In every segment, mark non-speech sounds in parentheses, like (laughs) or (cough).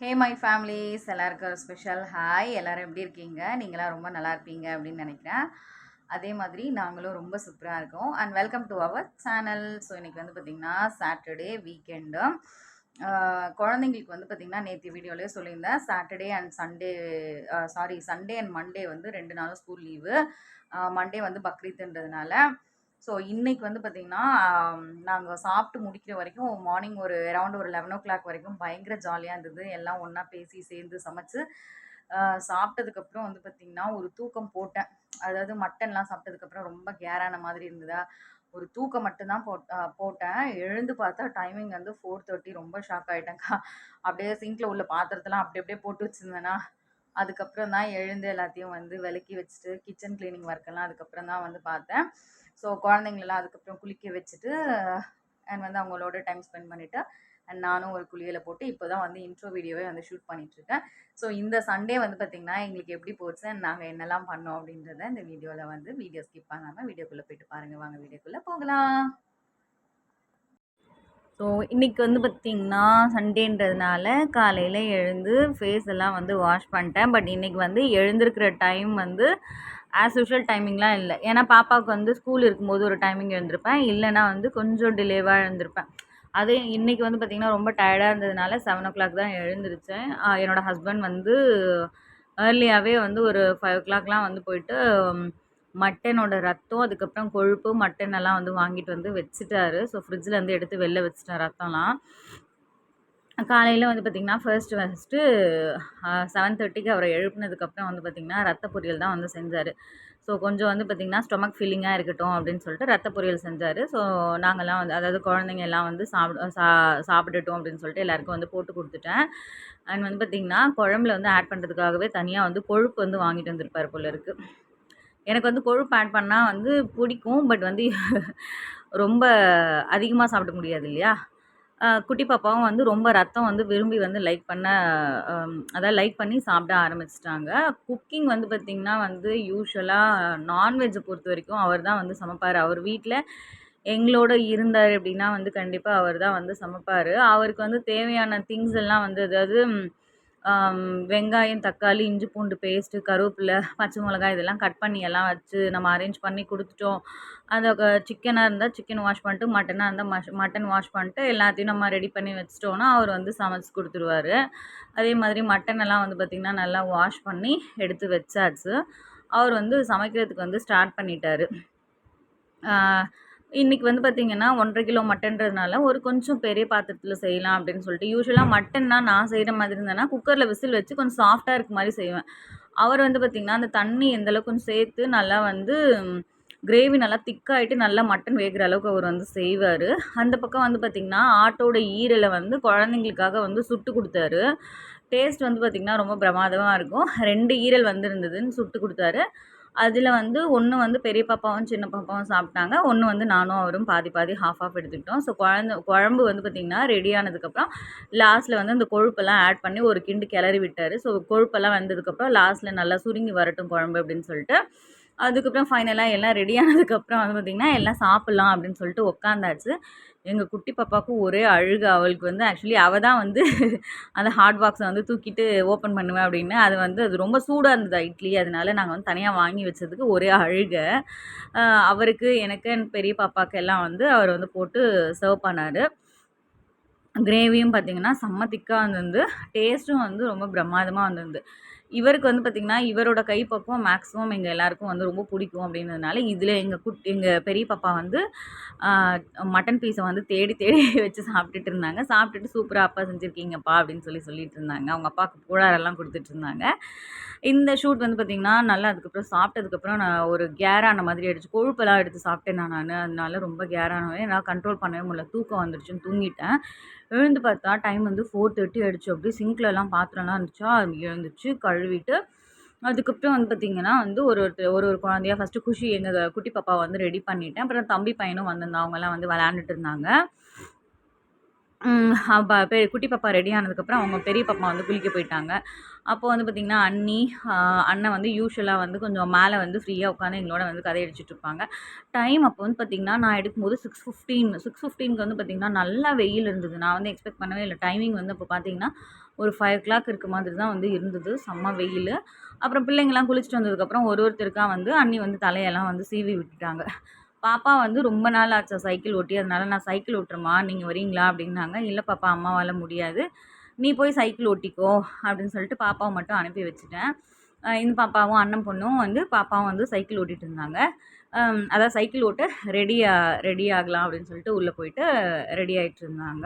Hey my families எல்லாருக்கும் ஒரு special hi எல்லோரும் எப்படி இருக்கீங்க? நீங்களாம் ரொம்ப நல்லா இருப்பீங்க அப்படின்னு நினைக்கிறேன். அதே மாதிரி நாங்களும் ரொம்ப சூப்பராக இருக்கோம். And welcome to our channel so இன்றைக்கி வந்து பார்த்திங்கன்னா சாட்டர்டே வீக்கெண்டு குழந்தைங்களுக்கு வந்து பார்த்திங்கன்னா நேற்று வீடியோலேயே சொல்லியிருந்தேன். Saturday and Sunday sorry Sunday and Monday வந்து ரெண்டு நாளும் ஸ்கூல் லீவு மண்டே வந்து பக்ரீத்துன்றதுனால ஸோ இன்னைக்கு வந்து பார்த்திங்கன்னா நாங்கள் சாப்பிட்டு முடிக்கிற வரைக்கும் மார்னிங் ஒரு அரௌண்ட் ஒரு லெவன் ஓ கிளாக் வரைக்கும் பயங்கர ஜாலியாக இருந்தது. எல்லாம் ஒன்றா பேசி சேர்ந்து சமைச்சு சாப்பிட்டதுக்கப்புறம் வந்து பார்த்திங்கன்னா ஒரு தூக்கம் போட்டேன். அதாவது மட்டன்லாம் சாப்பிட்டதுக்கப்புறம் ரொம்ப கேரான மாதிரி இருந்ததா? ஒரு தூக்கம் மட்டும்தான் போட் போட்டேன். எழுந்து பார்த்தா டைமிங் வந்து ஃபோர் தேர்ட்டி ரொம்ப ஷாக் ஆகிட்டேங்க்கா அப்படியே சிங்கில் உள்ள பாத்திரத்தெல்லாம் அப்படி அப்படியே போட்டு வச்சுருந்தேனா அதுக்கப்புறம் தான் எழுந்து எல்லாத்தையும் வந்து விலக்கி வச்சுட்டு கிச்சன் க்ளீனிங் ஒர்க்கெல்லாம் அதுக்கப்புறம் தான் வந்து பார்த்தேன். ஸோ குழந்தைங்களெல்லாம் அதுக்கப்புறம் குளிக்க வச்சுட்டு அண்ட் வந்து அவங்களோட டைம் ஸ்பெண்ட் பண்ணிவிட்டு அண்ட் நானும் ஒரு குளியலை போட்டு இப்போ தான் வந்து இன்ட்ரோ வீடியோவே வந்து ஷூட் பண்ணிகிட்ருக்கேன் ஸோ இந்த சண்டே வந்து பார்த்திங்கன்னா எங்களுக்கு எப்படி போச்சு அண்ட் நாங்கள் என்னெல்லாம் பண்ணோம் அப்படின்றத இந்த வீடியோவில் வந்து வீடியோ ஸ்கிப் பண்ணாமல் வீடியோக்குள்ளே போயிட்டு பாருங்கள் வாங்க வீடியோக்குள்ளே போகலாம். ஸோ இன்றைக்கி வந்து பார்த்திங்கன்னா சண்டேன்றதுனால காலையில் எழுந்து ஃபேஸ் எல்லாம் வந்து வாஷ் பண்ணிட்டேன். பட் இன்றைக்கி வந்து எழுந்திருக்கிற டைம் வந்து ஆஸ் யூஷுவல் டைமிங்லாம் இல்லை. ஏன்னா பாப்பாவுக்கு வந்து ஸ்கூல் இருக்கும்போது ஒரு டைமிங் எழுந்திருப்பேன் இல்லைனா வந்து கொஞ்சம் டிலேவாக எழுந்திருப்பேன் அது இன்றைக்கி வந்து பார்த்திங்கன்னா ரொம்ப டயர்டாக இருந்ததுனால செவன் ஓ கிளாக் தான் எழுந்திருச்சேன். என்னோடய என்னோட ஹஸ்பண்ட் வந்து ஏர்லியாகவே வந்து ஒரு ஃபைவ் ஓ கிளாக்லாம் வந்து போயிட்டு மட்டனோட ரத்தம் அதுக்கப்புறம் கொழுப்பு மட்டன் எல்லாம் வந்து வாங்கிட்டு வந்து வச்சுட்டாரு. ஸோ ஃப்ரிட்ஜில் இருந்து எடுத்து வெளில வச்சுட்டேன் ரத்தம்லாம். காலையில் வந்து பார்த்திங்கன்னா ஃபர்ஸ்ட் ஃபஸ்ட்டு செவன் தேர்ட்டிக்கு அவரை எழுப்புனதுக்கப்புறம் வந்து பார்த்திங்கன்னா ரத்த பொரியல் தான் வந்து செஞ்சார். ஸோ கொஞ்சம் வந்து பார்த்திங்கன்னா ஸ்டொமக் ஃபீலிங்காக இருக்கட்டும் அப்படின்னு சொல்லிட்டு ரத்த பொரியல் செஞ்சார். ஸோ நாங்கள்லாம் வந்து அதாவது குழந்தைங்க எல்லாம் வந்து சாப்பிட சா சாப்பிட்டுட்டோம் அப்படின்னு சொல்லிட்டு எல்லாருக்கும் வந்து போட்டு கொடுத்துட்டேன். அண்ட் வந்து பார்த்திங்கன்னா குழம்புல வந்து ஆட் பண்ணுறதுக்காகவே தனியாக வந்து கொழுப்பு வந்து வாங்கிட்டு வந்திருப்பார் போல இருக்குது எனக்கு வந்து கொழுப்பு ஆட் பண்ணால் வந்து பிடிக்கும் பட் வந்து ரொம்ப அதிகமாக சாப்பிட முடியாது இல்லையா? குட்டி பாப்பாவும் வந்து ரொம்ப ரத்தம் வந்து விரும்பி வந்து லைக் பண்ண அதான் அதாவது லைக் பண்ணி சாப்பிட ஆரம்பிச்சிட்டாங்க. குக்கிங் வந்து பார்த்திங்கன்னா வந்து யூஸ்வலாக நான்வெஜ்ஜை பொறுத்த வரைக்கும் அவர் தான் வந்து சமைப்பார். அவர் வீட்டில் எங்களோட இருந்தார் அப்படின்னா வந்து கண்டிப்பாக அவர் தான் வந்து சமைப்பார். அவருக்கு வந்து தேவையான திங்ஸ் எல்லாம் வந்து அதாவது வெங்காயம் தக்காளி இஞ்சி பூண்டு பேஸ்ட்டு கருவேப்பிலை பச்சை மிளகாய் இதெல்லாம் கட் பண்ணி எல்லாம் வச்சு நம்ம அரேஞ்ச் பண்ணி கொடுத்துட்டோம். அந்த சிக்கனாக இருந்தால் சிக்கன் வாஷ் பண்ணிட்டு மட்டனாக இருந்தால் மஷ் மட்டன் வாஷ் பண்ணிட்டு எல்லாத்தையும் நம்ம ரெடி பண்ணி வச்சிட்டோன்னா அவர் வந்து சமைச்சு கொடுத்துருவாரு. அதே மாதிரி மட்டன் எல்லாம் வந்து பார்த்திங்கன்னா நல்லா வாஷ் பண்ணி எடுத்து வச்சாச்சு. அவர் வந்து சமைக்கிறதுக்கு வந்து ஸ்டார்ட் பண்ணிட்டார். இன்றைக்கி வந்து பார்த்திங்கன்னா ஒன்றரை கிலோ மட்டன்றதுனால ஒரு கொஞ்சம் பெரிய பாத்திரத்தில் செய்யலாம் அப்படின்னு சொல்லிட்டு யூஸ்வலாக மட்டன்னா நான் செய்கிற மாதிரி இருந்தேன்னா குக்கரில் விசில் வச்சு கொஞ்சம் சாஃப்டாக இருக்க மாதிரி செய்வேன். அவர் வந்து பார்த்திங்கன்னா அந்த தண்ணி எந்த அளவுக்கு கொஞ்சம் சேர்த்து நல்லா வந்து கிரேவி நல்லா திக்காகிட்டு நல்லா மட்டன் வேகிற அளவுக்கு அவர் வந்து செய்வார். அந்த பக்கம் வந்து பார்த்திங்கன்னா ஆட்டோட ஈரலை வந்து குழந்தைங்களுக்காக வந்து சுட்டு கொடுத்தாரு. டேஸ்ட் வந்து பார்த்திங்கன்னா ரொம்ப பிரமாதமாக இருக்கும். ரெண்டு ஈரல் வந்துருந்ததுன்னு சுட்டு கொடுத்தாரு. அதில் வந்து ஒன்று வந்து பெரிய பாப்பாவும் சின்ன பாப்பாவும் சாப்பிட்டாங்க. ஒன்று வந்து நானும் அவரும் பாதி பாதி ஹாஃப் ஆஃப் எடுத்துக்கிட்டோம். ஸோ குழந்த குழம்பு வந்து பார்த்திங்கன்னா ரெடி ஆனதுக்கப்புறம் லாஸ்ட்டில் வந்து அந்த கொழுப்பெல்லாம் ஆட் பண்ணி ஒரு கிண்டு கிளறி விட்டார். ஸோ கொழுப்பெல்லாம் வந்ததுக்கப்புறம் லாஸ்ட்டில் நல்லா சுருங்கி வரட்டும் குழம்பு அப்படின்னு சொல்லிட்டு அதுக்கப்புறம் ஃபைனலாக எல்லாம் ரெடி ஆனதுக்கப்புறம் வந்து பார்த்திங்கன்னா எல்லாம் சாப்பிட்லாம் அப்படின்னு சொல்லிட்டு உட்காந்தாச்சு எங்கள் குட்டி பாப்பாவுக்கு ஒரே அழுகு. அவளுக்கு வந்து ஆக்சுவலி அவள் தான் வந்து (laughs) அந்த ஹாட் பாக்ஸை வந்து தூக்கிட்டு ஓப்பன் பண்ணுவேன் அப்படின்னு. அது வந்து அது ரொம்ப சூடாக இருந்தது இட்லி. அதனால நாங்கள் வந்து தனியாக வாங்கி வச்சதுக்கு ஒரே அழுகை. அவருக்கு எனக்கு என் பெரிய பாப்பாவுக்கு எல்லாம் வந்து அவர் வந்து போட்டு சர்வ் பண்ணார். கிரேவியும் பார்த்தீங்கன்னா செம்ம திக்காக வந்துருந்து டேஸ்ட்டும் வந்து ரொம்ப பிரமாதமாக வந்துருந்து. இவருக்கு வந்து பார்த்திங்கன்னா இவரோட கைப்பக்குவம் மேக்ஸிமம் எங்கள் எல்லாருக்கும் வந்து ரொம்ப பிடிக்கும் அப்படின்றதுனால இதில் எங்கள் குட் எங்கள் பெரிய பாப்பா வந்து மட்டன் பீஸை வந்து தேடி தேடி (laughs) வச்சு சாப்பிட்டுட்டு இருந்தாங்க. சாப்பிட்டுட்டு சூப்பராக அப்பா செஞ்சுருக்கீங்கப்பா அப்படின்னு சொல்லி சொல்லிட்டு இருந்தாங்க. அவங்க அப்பாவுக்கு புழாரெல்லாம் கொடுத்துட்டு இருந்தாங்க. இந்த ஷூட் வந்து பார்த்திங்கன்னா நல்லா அதுக்கப்புறம் சாப்பிட்டதுக்கப்புறம் நான் ஒரு கேரான மாதிரி அடிச்சு கொழுப்பெல்லாம் எடுத்து சாப்பிட்டேன் நான் நான். அதனால ரொம்ப கேரானவே என்னால் கண்ட்ரோல் பண்ணவே முடியல. தூக்கம் வந்துடுச்சுன்னு தூங்கிட்டேன். எழுந்து பார்த்தா டைம் வந்து ஃபோர் தேர்ட்டி ஆகிடுச்சு அப்படியே சிங்க்லலாம் பாத்திரம்லாம் இருந்துச்சா? எழுந்துச்சு கழுவிட்டு அதுக்கப்புறம் வந்து பார்த்திங்கன்னா வந்து ஒரு ஒருத்தர் ஒரு ஒரு குழந்தையா ஃபஸ்ட்டு குஷி எங்கள் குட்டி பாப்பா வந்து ரெடி பண்ணிவிட்டேன் அப்புறம் தம்பி பையனும் வந்திருந்தான். அவங்கெல்லாம் வந்து விளையாண்டுட்டு இருந்தாங்க. குட்டி பாப்பா ரெடி ஆனதுக்கப்புறம் அவங்க பெரிய பாப்பா வந்து குளிக்க போயிட்டாங்க. அப்போ வந்து பார்த்திங்கன்னா அண்ணி அண்ணன் வந்து யூஸ்வலாக வந்து கொஞ்சம் மேலே வந்து ஃப்ரீயாக உட்காந்து எங்களோட வந்து கதை அடிச்சுட்டு இருப்பாங்க. டைம் அப்போ வந்து பார்த்திங்கன்னா நான் எடுக்கும்போது சிக்ஸ் ஃபிஃப்டீன் சிக்ஸ் ஃபிஃப்டீனுக்கு வந்து பார்த்திங்கன்னா நல்லா வெயில் இருந்தது. நான் வந்து எக்ஸ்பெக்ட் பண்ணவே இல்லை. டைமிங் வந்து அப்போ பார்த்திங்கன்னா ஒரு ஃபைவ் ஓ கிளாக் இருக்க மாதிரி தான் வந்து இருந்தது. செம்ம வெயில். அப்புறம் பிள்ளைங்கள்லாம் குளிச்சுட்டு வந்ததுக்கப்புறம் ஒரு ஒருத்தருக்காக வந்து அண்ணி வந்து தலையெல்லாம் வந்து சீவி விட்டுட்டாங்க. பாப்பா வந்து ரொம்ப நாள் ஆச்சு சைக்கிள் ஓட்டி அதனால நான் சைக்கிள் ஓட்டுறமா நீங்கள் வரீங்களா அப்படின்னாங்க. இல்லை பாப்பா அம்மாவால் முடியாது. நீ போய் சைக்கிள் ஓட்டிக்கோ அப்படின்னு சொல்லிட்டு பாப்பாவை மட்டும் அனுப்பி வச்சுட்டேன். இந்த பாப்பாவும் அண்ணன் பொண்ணும் வந்து பாப்பாவும் வந்து சைக்கிள் ஓட்டிகிட்டு இருந்தாங்க. அதாவது சைக்கிள் ஓட்ட ரெடியாக ரெடி ஆகலாம் அப்படின்னு சொல்லிட்டு உள்ளே போயிட்டு ரெடி ஆகிட்டு இருந்தாங்க.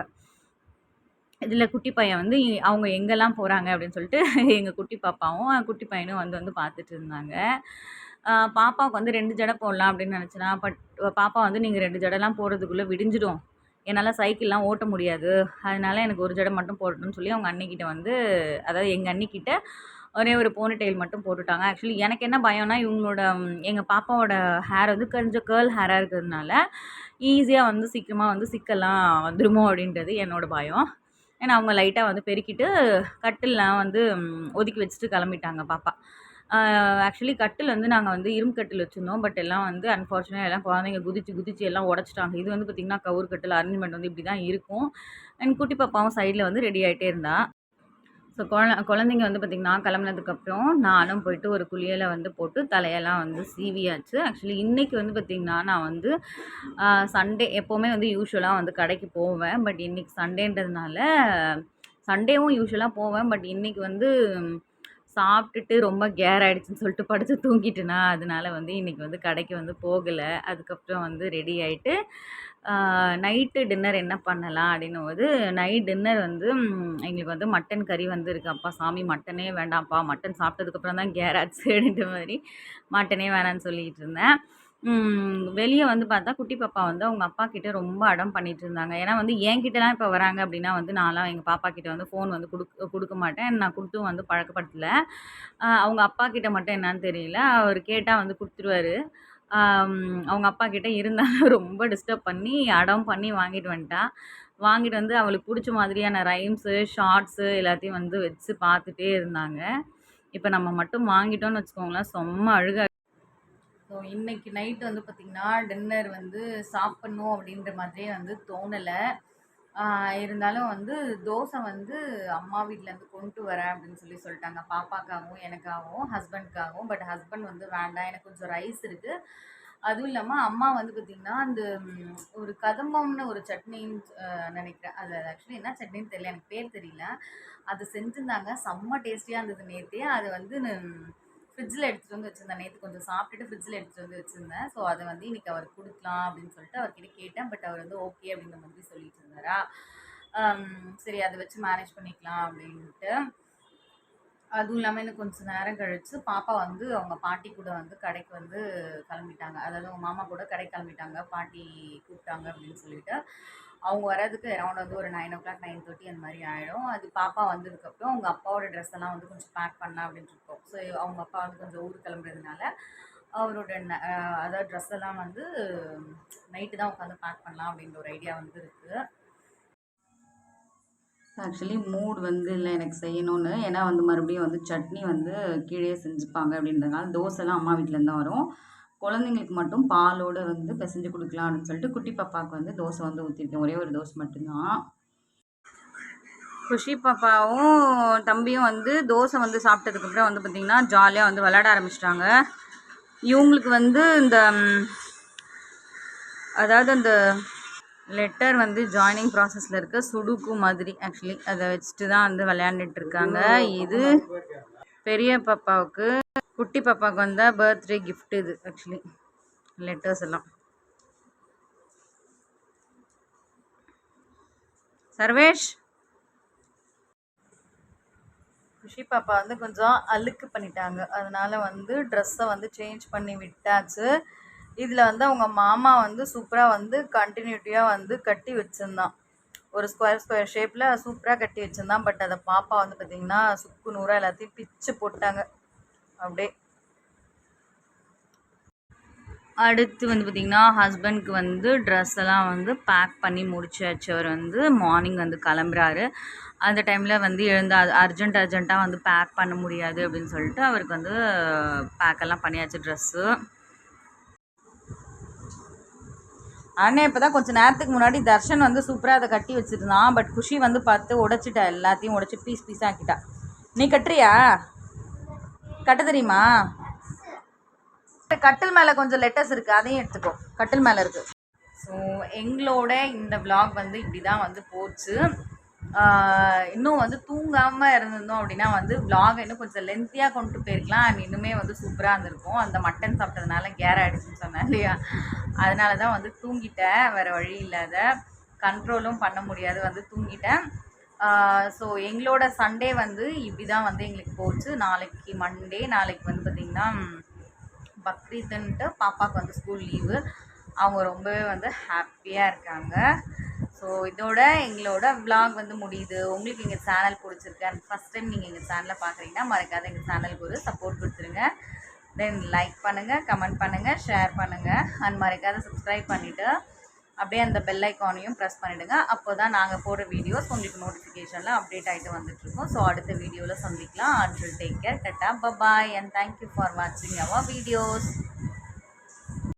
இதில் குட்டி பையன் வந்து அவங்க எங்கெல்லாம் போகிறாங்க அப்படின்னு சொல்லிட்டு எங்கள் குட்டி பாப்பாவும் குட்டி பையனும் வந்து வந்து பார்த்துட்டு இருந்தாங்க. பாப்பாவுக்கு வந்து ரெண்டு ஜடை போடலாம் அப்படின்னு நினச்சேனா பட் பாப்பா வந்து நீங்கள் ரெண்டு ஜடைலாம் போடுறதுக்குள்ளே விடிஞ்சிடும். என்னால் சைக்கிள்லாம் ஓட்ட முடியாது. அதனால எனக்கு ஒரு ஜடை மட்டும் போடணும்னு சொல்லி அவங்க அண்ணிக்கிட்ட வந்து அதாவது எங்கள் அண்ணிக்கிட்ட ஒரே ஒரு போனி டெயில் மட்டும் போட்டுட்டாங்க. ஆக்சுவலி எனக்கு என்ன பயம்னா இவங்களோட எங்கள் பாப்பாவோட ஹேர் வந்து கொஞ்சம் கேர்ள் ஹேராக இருக்கிறதுனால ஈஸியாக வந்து சீக்கிரமாக வந்து சிக்கலாம் வந்துருமோ அப்படின்றது என்னோடய பயம். ஏன்னா அவங்க லைட்டாக வந்து பெருக்கிட்டு கட்டில்லாம் வந்து ஒதுக்கி வச்சுட்டு கிளம்பிட்டாங்க பாப்பா. ஆக்சுவலி கட்டில் வந்து நாங்கள் வந்து இரும்பு கட்டில் வச்சுருந்தோம். பட் எல்லாம் வந்து அன்ஃபார்ச்சுனேட் எல்லாம் குழந்தைங்க குதிச்சு குதிச்சு எல்லாம் உடச்சிட்டாங்க. இது வந்து பார்த்திங்கன்னா கவுர் கட்டில் அரேஞ்ச்மெண்ட் வந்து இப்படி தான் இருக்கும். அண்ட் குட்டி பாப்பாவும் சைடில் வந்து ரெடி ஆகிட்டே இருந்தா. ஸோ குழ குழந்தைங்க வந்து பார்த்திங்கன்னா கிளம்புனதுக்கப்புறம் நானும் போயிட்டு ஒரு குளியலை வந்து போட்டு தலையெல்லாம் வந்து சீவியாச்சு. ஆக்சுவலி இன்றைக்கி வந்து பார்த்திங்கன்னா நான் வந்து சண்டே எப்போவுமே வந்து யூஸ்வலாக வந்து கடைக்கு போவேன். பட் இன்றைக்கி சண்டேன்றதுனால சண்டேவும் யூஸ்வலாக போவேன். பட் இன்றைக்கி வந்து சாப்பிட்டுட்டு ரொம்ப கேர் ஆகிடுச்சின்னு சொல்லிட்டு படுத்து தூங்கிட்டேனா அதனால வந்து இன்றைக்கி வந்து கடைக்கு வந்து போகலை. அதுக்கப்புறம் வந்து ரெடி ஆகிட்டு நைட்டு டின்னர் என்ன பண்ணலாம் அப்படின்னும் போது நைட் டின்னர் வந்து எங்களுக்கு வந்து மட்டன் கறி வந்து இருக்கப்பா சாமி மட்டனே வேண்டாம்ப்பா. மட்டன் சாப்பிட்டதுக்கப்புறம் தான் கேர் ஆச்சு அப்படின்ற மாதிரி மட்டனே வேணான்னு சொல்லிக்கிட்டு இருந்தேன். வெளியே வந்து பார்த்தா குட்டி பாப்பா வந்து அவங்க அப்பா கிட்ட ரொம்ப அடம் பண்ணிட்டு இருந்தாங்க. ஏன்னா வந்து என்கிட்டலாம் இப்போ வராங்க அப்படின்னா வந்து நான்லாம் எங்கள் பாப்பா கிட்ட வந்து ஃபோன் வந்து கொடுக்க கொடுக்க மாட்டேன். நான் கொடுத்தும் வந்து பழக்கப்படுத்தல. அவங்க அப்பா கிட்ட மட்டும் என்னன்னு தெரியல. அவர் கேட்டால் வந்து கொடுத்துருவாரு. அவங்க அப்பா கிட்ட இருந்தாலும் (laughs) ரொம்ப டிஸ்டர்ப் பண்ணி அடம் பண்ணி வாங்கிட்டு வந்துட்டா. வாங்கிட்டு வந்து அவளுக்கு பிடிச்ச மாதிரியான ரைம்ஸு ஷார்ட்ஸு எல்லாத்தையும் வந்து வச்சு பார்த்துட்டே இருந்தாங்க. இப்போ நம்ம மட்டும் வாங்கிட்டோம்னு வச்சுக்கோங்களேன் செம்ம அழுக ஸோ இன்றைக்கி நைட்டு வந்து பார்த்திங்கன்னா டின்னர் வந்து சாப்பிட்ணும் அப்படின்ற மாதிரியே வந்து தோணலை. இருந்தாலும் வந்து தோசை வந்து அம்மா வீட்டிலேருந்து கொண்டு வரேன் அப்படின்னு சொல்லி சொல்லிட்டாங்க. பாப்பாக்காகவும் எனக்காகவும் ஹஸ்பண்ட்காகவும் பட் ஹஸ்பண்ட் வந்து வேண்டாம் எனக்கு கொஞ்சம் ரைஸ் இருக்குது அதுவும் இல்லாமல் அம்மா வந்து பார்த்திங்கன்னா அந்த ஒரு கதம்பம்னு ஒரு சட்னின்னு நினைக்கிறேன். அது ஆக்சுவலி என்ன சட்னின்னு தெரியல எனக்கு பேர் தெரியல. அது செஞ்சுருந்தாங்க. செம்ம டேஸ்டியாக இருந்தது நேற்றே அது வந்து ஃப்ரிட்ஜில் எடுத்துகிட்டு வந்து வச்சுருந்தேன். நேற்று கொஞ்சம் சாப்பிட்டுட்டு ஃப்ரிட்ஜில் எடுத்துகிட்டு வந்து வச்சுருந்தேன். ஸோ அதை வந்து இன்றைக்கி அவர் கொடுக்கலாம் அப்படின்னு சொல்லிட்டு அவர்கிட்ட கேட்டேன். பட் அவர் வந்து ஓகே அப்படிங்கிற மாதிரி சொல்லிட்டு இருந்தாரா? சரி அதை வச்சு மேனேஜ் பண்ணிக்கலாம் அப்படின்ட்டு. அதுவும் இல்லாமல் இன்னும் கொஞ்சம் நேரம் கழித்து பாப்பா வந்து அவங்க பாட்டி கூட வந்து கடைக்கு வந்து கிளம்பிட்டாங்க. அதாவது அவங்க மாமா கூட கடைக்கு கிளம்பிட்டாங்க. பாட்டி கூப்பிட்டாங்க அப்படின்னு சொல்லிட்டு. அவங்க வர்றதுக்கு அரௌண்ட் வந்து ஒரு nine o'clock nine thirty அந்த மாதிரி ஆகிடும் அது பாப்பா வந்ததுக்கப்புறம் அவங்க அப்பாவோட ட்ரெஸ் எல்லாம் வந்து கொஞ்சம் பேக் பண்ணலாம் அப்படின்ட்டு இருக்கோம். ஸோ அவங்க அப்பா வந்து கொஞ்சம் ஊர் கிளம்புறதுனால அவரோட அதாவது ட்ரெஸ் எல்லாம் வந்து நைட்டு தான் உட்காந்து பேக் பண்ணலாம் அப்படின்ற ஒரு ஐடியா வந்து இருக்குது ஆக்சுவலி மூட் வந்து இல்லை எனக்கு செய்யணும்னு. ஏன்னா வந்து மறுபடியும் வந்து சட்னி வந்து கீழே செஞ்சுப்பாங்க அப்படின்றதுனால தோசைலாம் அம்மா வீட்டிலேருந்து தான் வரும். குழந்தைங்களுக்கு மட்டும் பாலோடு வந்து பிசைஞ்சு கொடுக்கலாம் அப்படின்னு சொல்லிட்டு குட்டி பாப்பாவுக்கு வந்து தோசை வந்து ஊற்றிருக்கேன் ஒரே ஒரு தோசை மட்டும்தான். குஷி பாப்பாவும் தம்பியும் வந்து தோசை வந்து சாப்பிட்டதுக்கப்புறம் வந்து பார்த்திங்கன்னா ஜாலியாக வந்து விளையாட ஆரம்பிச்சிட்டாங்க. இவங்களுக்கு வந்து இந்த அதாவது அந்த லெட்டர் வந்து ஜாயினிங் ப்ராசஸில் இருக்க சுடுக்கு மாதிரி ஆக்சுவலி அதை வச்சுட்டு தான் வந்து விளையாண்டுட்டு இருக்காங்க. இது பெரிய பாப்பாவுக்கு குட்டி பாப்பாவுக்கு வந்தால் பர்த்டே கிஃப்ட் இது ஆக்சுவலி லெட்டர்ஸ் எல்லாம். சர்வேஷ்? குஷி பாப்பா வந்து கொஞ்சம் அழுக்கு பண்ணிட்டாங்க. அதனால வந்து ட்ரெஸ்ஸை வந்து சேஞ்ச் பண்ணி விட்டாச்சு. இதில் வந்து அவங்க மாமா வந்து சூப்பராக வந்து கண்டினியூட்டியாக வந்து கட்டி வச்சுருந்தான். ஒரு ஸ்கொயர் ஸ்கொயர் ஷேப்பில் சூப்பராக கட்டி வச்சுருந்தான். பட் அதை பாப்பா வந்து பார்த்திங்கன்னா சுக்கு நூறாக எல்லாத்தையும் பிச்சு போட்டாங்க. அப்படியே. அடுத்து வந்து பார்த்திங்கன்னா ஹஸ்பண்ட்க்கு வந்து ட்ரெஸ் எல்லாம் வந்து பேக் பண்ணி முடிச்சாச்சு. அவர் வந்து மார்னிங் வந்து கிளம்புறாரு. அந்த டைமில் வந்து எழுந்து அர்ஜென்ட் அர்ஜென்ட்டாக வந்து பேக் பண்ண முடியாது அப்படின்னு சொல்லிட்டு அவருக்கு வந்து பேக்கெல்லாம் பண்ணியாச்சு ட்ரெஸ்ஸு அண்ணே இப்போ தான் கொஞ்சம் நேரத்துக்கு முன்னாடி தர்ஷன் வந்து சூப்பராக அதை கட்டி வச்சுருந்தான். பட் குஷி வந்து பார்த்து உடைச்சிட்டா. எல்லாத்தையும் உடைச்சி பீஸ் பீஸ் ஆக்கிட்டா. நீ கட்டுறியா? கட்ட தெரியுமா? கட்டில் மேலே கொஞ்சம் லெட்டர்ஸ் இருக்குது அதையும் எடுத்துக்கோ. கட்டில் மேலே இருக்குது ஸோ எங்களோட இந்த விளாக் வந்து இப்படி தான் வந்து போச்சு. இன்னும் வந்து தூங்காமல் இருந்திருந்தோம் அப்படின்னா வந்து vlog இன்னும் கொஞ்சம் லென்த்தியாக கொண்டு போயிருக்கலாம். அண்ட் இன்னுமே வந்து சூப்பராக இருந்திருக்கும். அந்த மட்டன் சாப்பிட்டதுனால கேர் ஆகிடுச்சுன்னு சொன்னேன் இல்லையா? அதனால தான் வந்து தூங்கிட்டேன். வேறு வழி இல்லாத கண்ட்ரோலும் பண்ண முடியாது. வந்து தூங்கிட்டேன். ஸோ எங்களோட சண்டே வந்து இப்படி தான் வந்து எங்களுக்கு போச்சு. நாளைக்கு மண்டே நாளைக்கு வந்து பார்த்திங்கன்னா பக்ரீத்துன்ட்டு பாப்பாவுக்கு வந்து ஸ்கூல் லீவு அவங்க ரொம்பவே வந்து ஹாப்பியாக இருக்காங்க. ஸோ இதோட எங்களோட vlog வந்து முடியுது. உங்களுக்கு எங்கள் சேனல் பிடிச்சிருக்கு அண்ட் ஃபஸ்ட் டைம் நீங்கள் எங்கள் சேனலை பார்க்குறீங்கன்னா மறக்காத எங்கள் சேனலுக்கு ஒரு சப்போர்ட் கொடுத்துருங்க. தென் லைக் பண்ணுங்கள் கமெண்ட் பண்ணுங்கள் ஷேர் பண்ணுங்கள் அண்ட் மறக்காத சப்ஸ்கிரைப் பண்ணிவிட்டு அப்படியே அந்த பெல் ஐக்கானையும் ப்ரெஸ் பண்ணிவிடுங்க அப்போ தான் நாங்கள் போடுற வீடியோஸ் உங்களுக்கு நோட்டிஃபிகேஷனில் அப்டேட் ஆகிட்டு வந்துட்டுருக்கோம். ஸோ அடுத்த வீடியோவில் சந்திக்கலாம். And take care tata bye bye and thank you for வாட்சிங் அவர் வீடியோஸ்